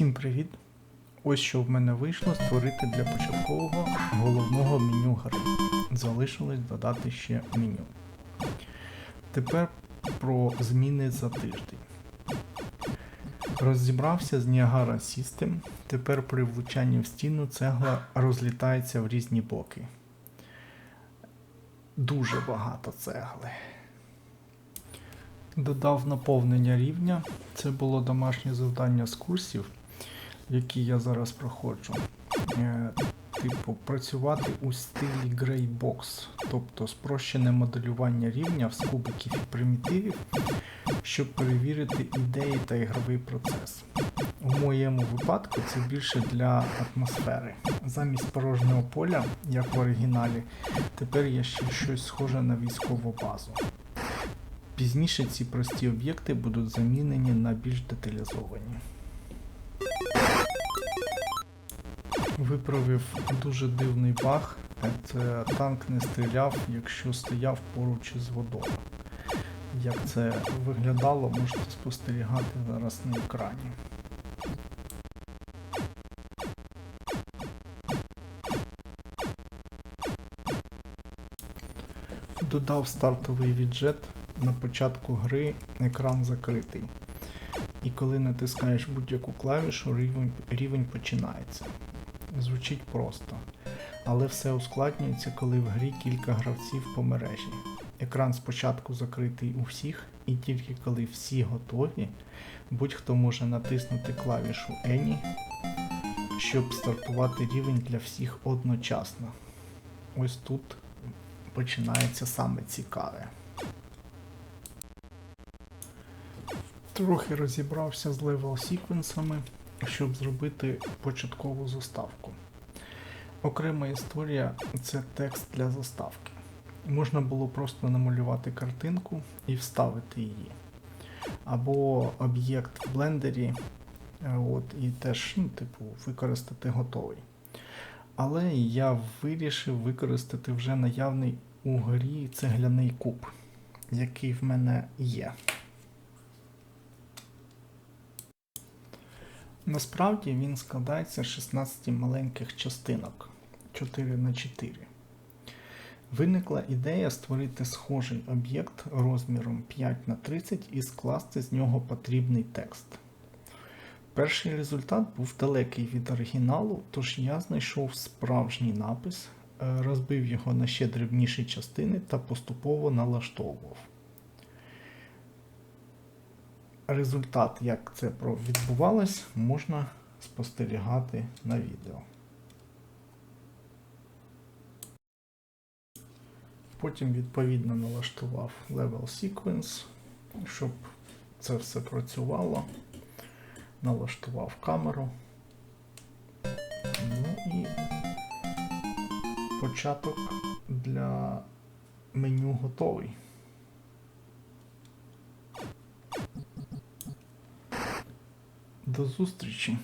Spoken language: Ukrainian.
Всім привіт! Ось що в мене вийшло створити для початкового головного меню гри. Залишилось додати ще меню. Тепер про зміни за тиждень. Розібрався з Niagara System. Тепер при влучанні в стіну цегла розлітається в різні боки. Дуже багато цегли. Додав наповнення рівня. Це було домашнє завдання з курсів, які я зараз проходжу. Е, Типу, працювати у стилі Greybox, тобто спрощене моделювання рівня з кубиків і примітивів, щоб перевірити ідеї та ігровий процес. У моєму випадку це більше для атмосфери. Замість порожнього поля, як в оригіналі, тепер є ще щось схоже на військову базу. Пізніше ці прості об'єкти будуть замінені на більш деталізовані. Виправив дуже дивний баг. Це танк не стріляв, якщо стояв поруч із водою. Як це виглядало, можете спостерігати зараз на екрані. Додав стартовий віджет. На початку гри екран закритий. І коли натискаєш будь-яку клавішу, рівень, рівень починається. Звучить просто. Але все ускладнюється, коли в грі кілька гравців по мережі. Екран спочатку закритий у всіх, і тільки коли всі готові, будь-хто може натиснути клавішу Any, щоб стартувати рівень для всіх одночасно. Ось тут починається саме цікаве. Трохи розібрався з левел секвенсами, щоб зробити початкову заставку. Окрема історія це текст для заставки. Можна було просто намалювати картинку і вставити її. Або об'єкт в блендері, от, і теж, ну, типу, використати готовий. Але я вирішив використати вже наявний у грі цегляний куб, який в мене є. Насправді він складається з 16 маленьких частинок 4 на 4. Виникла ідея створити схожий об'єкт розміром 5 на 30 і скласти з нього потрібний текст. Перший результат був далекий від оригіналу, тож я знайшов справжній напис, е, розбив його на ще дрібніші частини та поступово налаштовував. Результат, як це відбувалось, можна спостерігати на відео. Потім відповідно налаштував Level Sequence, щоб це все працювало. Налаштував камеру. Ну і початок для меню готовий. До зустрічі!